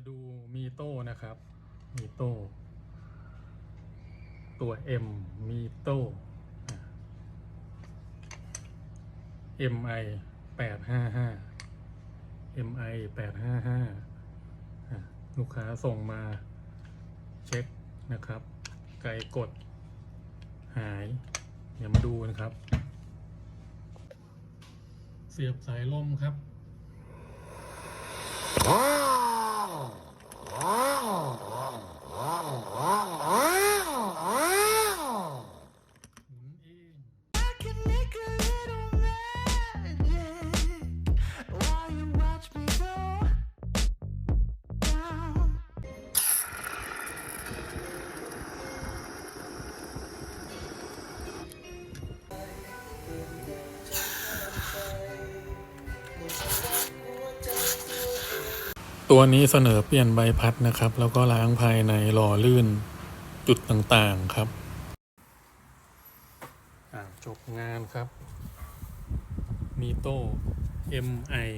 มาดูมีโต้นะครับ มีโต้ตัว M มีโต้อะ MI แปดห้าห้า MI แปดห้าห้าลูกค้าส่งมาเช็คนะครับ ไกลกดหาย เดี๋ยวมาดูนะครับ เสียบสายลมครับ ตัวนี้เสนอเปลี่ยนใบพัดนะครับ แล้วก็ล้างภายในหล่อลื่นจุดต่างๆครับจบงานครับ มีโต้ MI